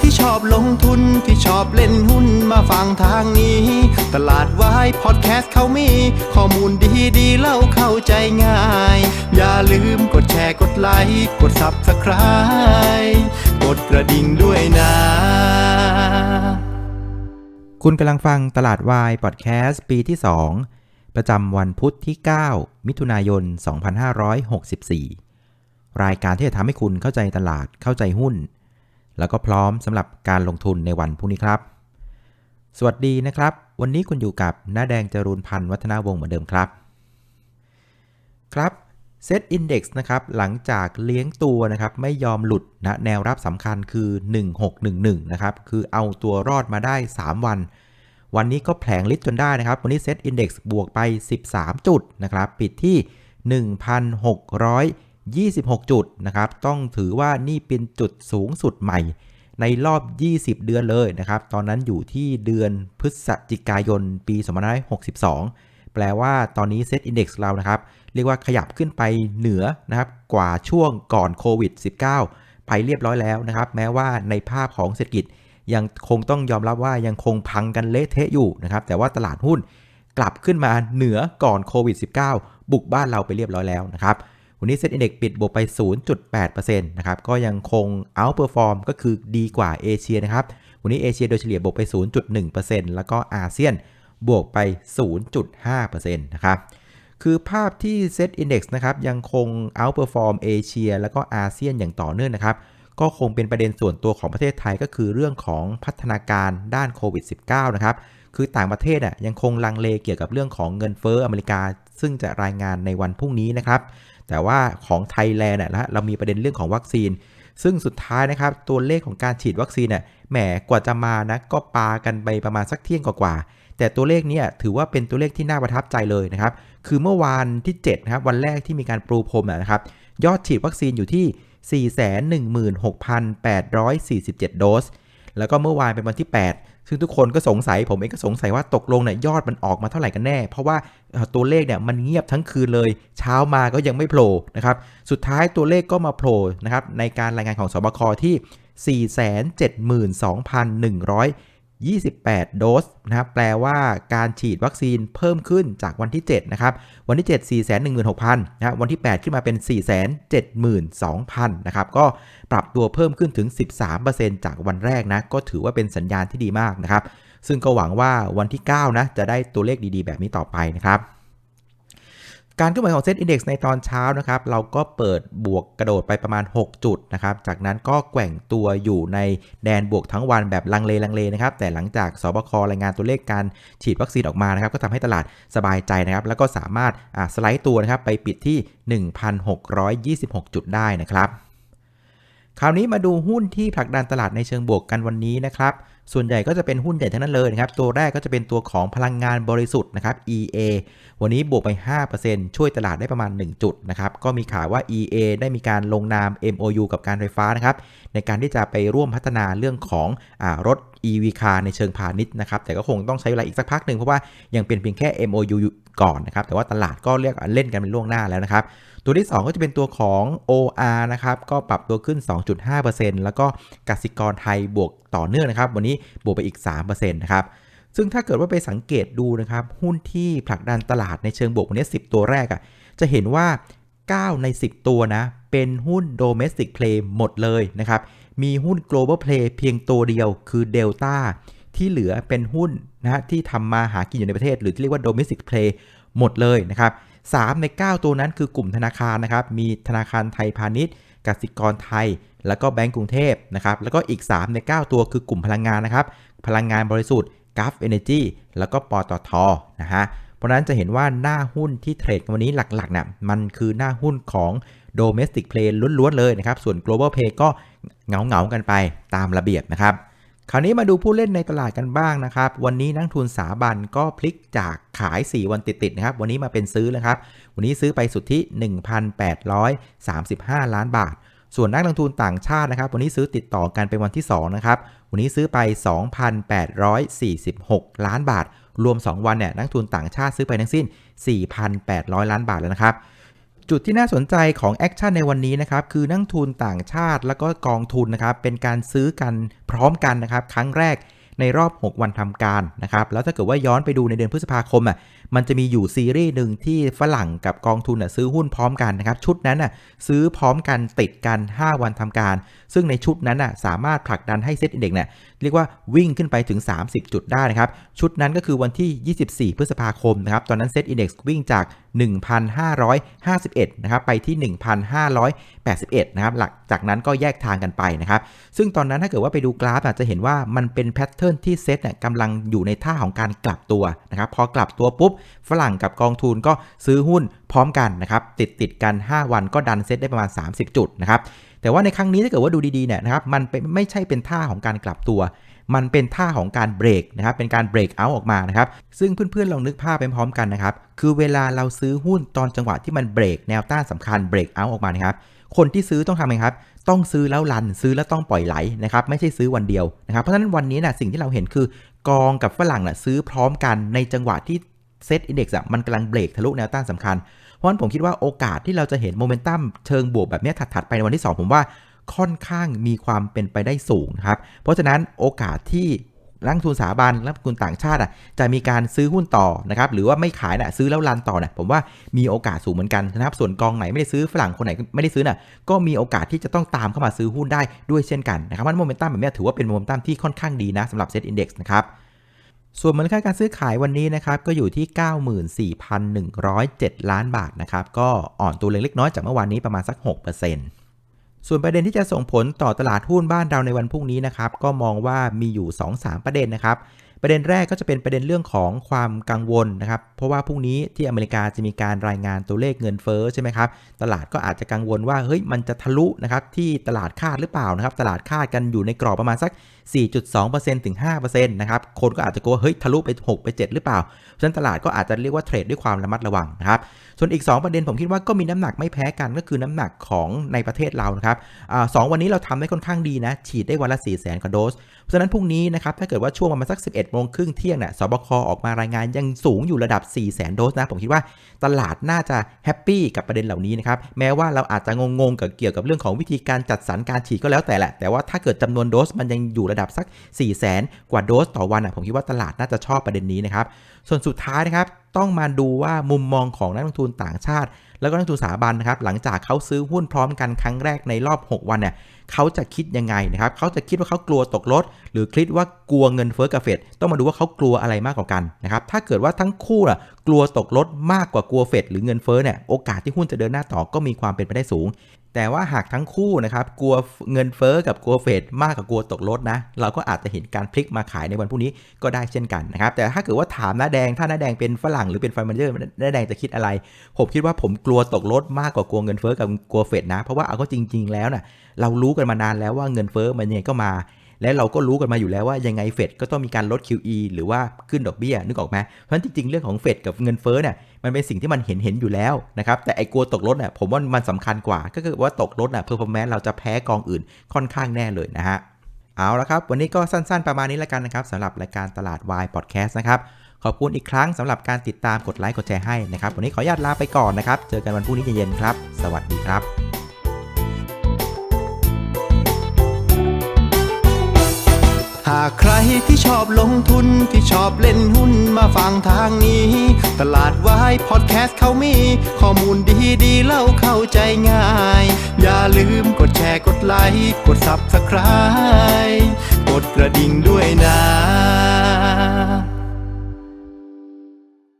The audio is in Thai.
ที่ชอบลงทุนที่ชอบเล่นหุ้นมาฟังทางนี้ ตลาดวายพอดแคสต์เขามี ข้อมูลดีดีเล่าเข้าใจง่าย อย่าลืมกดแชร์กดไลค์กด Subscribe กดกระดิ่งด้วยนะ คุณกำลังฟังตลาดวายพอดแคสต์ปีที่ 2 ประจำวันพุทธที่ 9 มิถุนายน 2564 รายการที่จะทำให้คุณเข้าใจตลาดเข้าใจหุ้น แล้วก็พร้อมสำหรับการลงทุนในวันพรุ่งนี้ครับ สวัสดีนะครับ วันนี้คุณอยู่กับน้าแดงจรูนพันธ์วัฒนาวงศ์เหมือนเดิมครับ ครับเซตอินดี x นะครับหลังจากเลี้ยงตัวนะครับไม่ยอมหลุดนะแนวรับสำคัญคือ 1611 นะครับ คือเอาตัวรอดมาได้ 3 วัน วันนี้ก็แผลงลิดจนได้นะครับ วันนี้เซตอินดี x บวกไป 13 จุดนะครับ ปิดที่ 26 จุดนะครับ ต้องถือว่านี่เป็นจุดสูงสุดใหม่ ในรอบ 20 เดือนเลยนะครับ ตอนนั้นอยู่ที่เดือนพฤศจิกายนปี2562 แปลว่าตอนนี้เซตอินดี x เรานะครับ เรียกว่าขยับขึ้นไปเหนือนะครับ กว่าช่วงก่อนโควิด -19 ไปเรียบร้อยแล้วนะครับ แม้ว่าในภาพของเศรษฐกิจยังคงต้องยอมรับว่ายังคงพังกันเละเทะอยู่นะครับ แต่ว่าตลาดหุ้นกลับขึ้นมาเหนือก่อนโควิด -19 บุกบ้านเราไปเรียบร้อยแล้วนะครับ วันนี้เซ็ตอินเด็กปิดบวกไป 0.8%นะครับก็ยังคง outperform ก็คือดีกว่าเอเชียนะครับวันนี้เอเชียโดยเฉลี่ยบวกไป 0.1%แล้วก็อาเซียนบวกไป 0.5%นะครับคือภาพที่ Set Index นะครับยังคง outperform เอเชียแล้วก็อาเซียนอย่างต่อเนื่องนะครับก็คงเป็นประเด็นส่วนตัวของประเทศไทยก็คือเรื่องของพัฒนาการด้านโควิด -19 นะครับคือต่างประเทศอะยังคงลังเลเกี่ยวกับเรื่องของเงินเฟ้ออเมริกา ซึ่งจะรายงานในวันพรุ่งนี้นะครับ แต่ว่าของไทยแลนด์นะเรามีประเด็นเรื่องของวัคซีน ซึ่งสุดท้ายนะครับตัวเลขของการฉีดวัคซีนน่ะแหมกว่าจะมานะก็ปากันไปประมาณสักเที่ยงกว่าๆแต่ตัวเลขนี้ถือว่าเป็นตัวเลขที่น่าประทับใจเลยนะครับคือเมื่อวานที่7นะครับวันแรกที่มีการปรูพรมนะครับยอดฉีดวัคซีนอยู่ที่ 416,847 โดส แล้วก็เมื่อวานเป็นวันที่ 8 ซึ่งทุกคนก็สงสัยผมเองก็สงสัยว่าตกลงเนี่ยยอดมันออกมาเท่าไหร่กันแน่ เพราะว่าตัวเลขเนี่ยมันเงียบทั้งคืนเลย เช้ามาก็ยังไม่โผล่นะครับสุดท้ายตัวเลขก็มาโผล่นะครับในการรายงานของสบคที่ 472,100 28 โดสนะครับแปลว่าการฉีดวัคซีนเพิ่มขึ้นจากวันที่ 7 นะครับ วันที่ 7 416,000นะวันที่ 8 ขึ้นมาเป็น 472,000 นะครับ ก็ปรับตัวเพิ่มขึ้นถึง 13%จากวันแรกนะ ก็ถือว่าเป็นสัญญาณที่ดีมากนะครับ ซึ่งก็หวังว่าวันที่ 9 นะ จะได้ตัวเลขดีๆ แบบนี้ต่อไปนะครับ การเคลื่อนไหวของเซ็ตอินดี x ในตอนเช้านะครับ เราก็เปิดบวกกระโดดไปประมาณ 6 จุดนะครับ จากนั้นก็แกว่งตัวอยู่ในแดนบวกทั้งวันแบบลังเลลังเลนะครับ แต่หลังจากสบครายงานตัวเลขการฉีดวัคซีนออกมานะครับ ก็ทำให้ตลาดสบายใจนะครับ แล้วก็สามารถสไลด์ตัวนะครับไปปิดที่ 1,626 จุดได้นะครับ คราวนี้มาดูหุ้นที่ผลักดันตลาดในเชิงบวกกันวันนี้นะครับ ส่วนใหญ่ก็จะเป็นหุ้นใหญ่ทั้งนั้นเลยนะครับ ตัวแรกก็จะเป็นตัวของพลังงานบริสุทธิ์นะครับ EA วันนี้บวกไป 5%ช่วยตลาดได้ประมาณ 1 จุดนะครับ ก็มีข่าวว่า EA ได้มีการลงนาม MOU กับการไฟฟ้านะครับ ในการที่จะไปร่วมพัฒนาเรื่องของอรถ EV car ในเชิงพาณิชย์นะครับ แต่ก็คงต้องใช้เวลาอีกสักพักหนึ่งเพราะว่ายังเป็นเพียงแค่ MOU ก่อนนะครับแต่ว่าตลาดก็เรียกเล่นกันเป็นล่วงหน้าแล้วนะครับตัวที่ 2 ก็จะเป็นตัวของ OR นะครับก็ปรับตัวขึ้น 2.5%แล้วก็กสิกรไทยบวกต่อเนื่องนะครับวันนี้บวกไปอีก3%นะครับซึ่งถ้าเกิดว่าไปสังเกตดูนะครับหุ้นที่ผลักดันตลาดในเชิงบวกวันนี้ 10 ตัวแรกอะ่ะจะเห็นว่า 9 ใน 10 ตัวนะเป็นหุ้น domestic play หมดเลยนะครับมีหุ้น global play เพียงตัวเดียวคือ Delta ที่เหลือเป็นหุ้นนะฮะที่ทำมาหากินอยู่ในประเทศ หรือที่เรียกว่า domestic play หมดเลยนะครับ3ใน 9 ตัวนั้นคือกลุ่มธนาคารนะครับ มีธนาคารไทยพาณิชย์กสิกรไทย แล้วก็แบงก์กรุงเทพนะครับ แล้วก็อีก 3 ใน 9 ตัวคือกลุ่มพลังงานนะครับ พลังงานบริสุทธิ์ก u f Energy แล้วก็ปตทนะฮะ เพราะนั้นจะเห็นว่าหน้าหุ้นที่เทรดวันนี้หลักๆเนี่ยมันคือหน้าหุ้นของ domestic play ล้วนๆเลยนะครับ ส่วน global play ก็เงาๆกันไปตามระเบียบนะครับ คราวนี้มาดูผู้เล่นในตลาดกันบ้างนะครับ วันนี้นักทุนสถาบันก็พลิกจากขาย 4 วันติดๆนะครับ วันนี้มาเป็นซื้อแล้วครับ วันนี้ซื้อไปสุดที่1,835 ล้านบาท ส่วนนักลงทุนต่างชาตินะครับ วันนี้ซื้อติดต่อกันเป็นวันที่2นะครับ วันนี้ซื้อไป 2,846 ล้านบาท รวม 2 วันเนี่ยนักทุนต่างชาติซื้อไปทั้งสิ้น 4,800 ล้านบาทแล้วนะครับ จุดที่น่าสนใจของแอคชั่นในวันนี้นะครับคือนักทุนต่างชาติ แล้วก็กองทุนนะครับเป็นการซื้อกันพร้อมกันนะครับครั้งแรก ในรอบ 6 วันทำการนะครับ แล้วถ้าเกิดว่าย้อนไปดูในเดือนพฤษภาคมอะมันจะมีอยู่ซีรีส์หนึ่งที่ฝรั่งกับกองทุนอะซื้อหุ้นพร้อมกันนะครับ ชุดนั้นอะซื้อพร้อมกันติดกัน 5 วันทำการ ซึ่งในชุดนั้นอะสามารถผลักดันให้เซ็ตอินเด็กซ์เนี่ยเรียกว่าวิ่งขึ้นไปถึง 30 จุดได้นะครับ ชุดนั้นก็คือวันที่ 24 พฤษภาคมนะครับ ตอนนั้นเซ็ตอินเด็กซ์วิ่งจาก 1,551 นะครับ ไปที่ 1,581 นะครับ หลังจากนั้นก็แยกทางกันไปนะครับ ซึ่งตอนนั้นถ้าเกิดว่าไปดูกราฟอาจจะเห็นว่ามันเป็นแพทเทิร์นที่เซ็ตเนี่ยกำลังอยู่ในท่าของการกลับตัวนะครับพอกลับตัวปุ๊บ ฝรั่งกับกองทุนก็ซื้อหุ้นพร้อมกันนะครับติดติดกัน 5 วันก็ดันเซ็ตได้ประมาณ 30 จุดนะครับแต่ว่าในครั้งนี้ถ้าเกิดว่าดูดีๆเนี่ยนะครับมันเป็นไม่ใช่เป็นท่าของการกลับตัว มันเป็นท่าของการเบรกนะครับ เป็นการเบรกเอาออกมานะครับ ซึ่งเพื่อนๆลองนึกภาพไปพร้อมกันนะครับ คือเวลาเราซื้อหุ้นตอนจังหวะที่มันเบรกแนวต้านสำคัญเบรกเอาออกมานะครับ คนที่ซื้อต้องทำไงครับ ต้องซื้อแล้วรัน ซื้อแล้วต้องปล่อยไหลนะครับ ไม่ใช่ซื้อวันเดียวนะครับ เพราะฉะนั้นวันนี้นะสิ่งที่เราเห็นคือกองกับฝรั่งนะซื้อพร้อมกันในจังหวะที่เซ็ตอินดี x อะมันกำลังเบรกทะลุแนวต้านสำคัญ เพราะฉะนั้นผมคิดว่าโอกาสที่เราจะเห็นโมเมนตัมเชิงบวกแบบนี้ถัดๆไปในวันที่ 2 ผมว่า ค่อนข้างมีความเป็นไปได้สูงครับ เพราะฉะนั้นโอกาสที่นักทุนสถาบันนักทุนต่างชาติอะจะมีการซื้อหุ้นต่อนะครับหรือว่าไม่ขายน่ะซื้อแล้วรันต่อน่ะผมว่ามีโอกาสสูงเหมือนกันนะครับส่วนกองไหนไม่ได้ซื้อฝรั่งคนไหนไม่ได้ซื้อน่ะก็มีโอกาสที่จะต้องตามเข้ามาซื้อหุ้นได้ด้วยเช่นกันนะครับมันโมเมนตัมแบบนี้ถือว่าเป็นโมเมนตัมที่ค่อนข้างดีนะสำหรับเซ็ตอินดี x นะครับส่วนมูลค่าการซื้อขายวันนี้นะครับก็อยู่ที่ 94,107 ล้านบาทนะครับก็อ่อนตัวเล็กน้อยจากเมื่อวานนี้ประมาณสัก 6% ส่วนประเด็นที่จะส่งผลต่อตลาดหุ้นบ้านเราในวันพรุ่งนี้นะครับ ก็มองว่ามีอยู่ 2-3 ประเด็นนะครับประเด็นแรกก็จะเป็นประเด็นเรื่องของความกังวลนะครับ เพราะว่าพรุ่งนี้ที่อเมริกาจะมีการรายงานตัวเลขเงินเฟ้อใช่ไหมครับ ตลาดก็อาจจะกังวลว่าเฮ้ยมันจะทะลุนะครับที่ตลาดคาดหรือเปล่านะครับ ตลาดคาดกันอยู่ในกรอบประมาณสัก 4.2%ถึง5%นะครับ คนก็อาจจะกลัวเฮ้ยทะลุไป 6 ไป 7 หรือเปล่า ฉะนั้นตลาดก็อาจจะเรียกว่าเทรดด้วยความระมัดระวังนะครับ ส่วนอีก 2 ประเด็นผมคิดว่าก็มีน้ำหนักไม่แพ้กันก็คือน้ำหนักของในประเทศเรานะครับอาสองวันนี้เราทำได้ค่อนข้างดีนะ ฉีดได้วันละ4 0 0 0 0 0กว่าโดส เพราะฉะนั้นพรุ่งนี้นะครับถ้าเกิดว่าช่วงประมาณสัก 11โมงครึ่งเที่ยงเนี่ยสบคออกมารายงานยังสูงอยู่ระดับ 4 0 0 0 0 0 โดสนะ ผมคิดว่าตลาดน่าจะแฮปปี้กับประเด็นเหล่านี้นะครับ แม้ว่าเราอาจจะงงๆกับเกี่ยวกับเรื่องของวิธีการจัดสรรการฉีดก็แล้วแต่แหละ แต่ว่าถ้าเกิดจำนวนโดสมันยังอยู่ระดับสัก 4 0 0 0 0 0 กว่าโดสต่อวันอะผมคิดว่าตลาดน่าจะชอบประเด็นนี้นะครับ ส่วนสุดท้ายนะครับต้องมาดูว่ามุมมองของนักลงทุนต่างชาติ แล้วก็นักทุนสถาบันนะครับหลังจากเขาซื้อหุ้นพร้อมกันครั้งแรกในรอบ 6 วันเนี่ยเขาจะคิดยังไงนะครับเขาจะคิดว่าเขากลัวตกรถ หรือคิดว่ากลัวเงินเฟ้อกับเฟดต้องมาดูว่าเขากลัวอะไรมากกว่ากันนะครับถ้าเกิดว่าทั้งคู่น่ะกลัวตกรถมากกว่ากลัวเฟดหรือเงินเฟ้อเนี่ยโอกาสที่หุ้นจะเดินหน้าต่อก็มีความเป็นไปได้สูง แต่ว่าหากทั้งคู่นะครับกลัวเงินเฟ้อกับกลัวเฟดมากกว่ากลัวตกรถนะเราก็อาจจะเห็นการพลิกมาขายในวันพรุ่งนี้ก็ได้เช่นกันนะครับแต่ถ้าเกิดว่าถามน้าแดงถ้าน้าแดงเป็นฝรั่งหรือเป็นฟันมันเจอร์น้าแดงจะคิดอะไร ผมคิดว่าผมกลัวตกรถมากกว่ากลัวเงินเฟ้อกับกลัวเฟดนะ เพราะว่าเอาก็จริง ๆ แล้วนะ่ะเรารู้กันมานานแล้วว่าเงินเฟ้อมันยังไงก็มา และเราก็รู้กันมาอยู่แล้วว่ายังไงเฟดก็ต้องมีการลด QE หรือว่าขึ้นดอกเบี้ยนึกออกไหมเพราะฉะนั้นจริงๆเรื่องของเฟดกับเงินเฟ้อเนี่ยมันเป็นสิ่งที่มันเห็นเห็นอยู่แล้วนะครับแต่ไอ้กลัวตกรถเนี่ยผมว่ามันสำคัญกว่า ก็คือว่าตกรถน่ะเพอร์ฟอร์แมนซ์เราจะแพ้กองอื่นค่อนข้างแน่เลยนะฮะเอาละครับ วันนี้ก็สั้นๆ ประมาณนี้แล้วกันนะครับสำหรับรายการตลาดวายพอดแคสต์นะครับ ขอบคุณอีกครั้งสำหรับการติดตามกดไลค์กดแชร์ให้นะครับ วันนี้ขออนุญาตลาไปก่อนนะครับ เจอกันวันพรุ่งนี้เย็นๆครับ สวัสดีครับหากใครที่ชอบลงทุนที่ชอบเล่นหุ้นมาฟังทางนี้ ตลาดวายพอดแคสต์เขามี ข้อมูลดีๆเล่าเข้าใจง่าย อย่าลืมกดแชร์กดไลค์กด Subscribe กดกระดิ่งด้วยนะ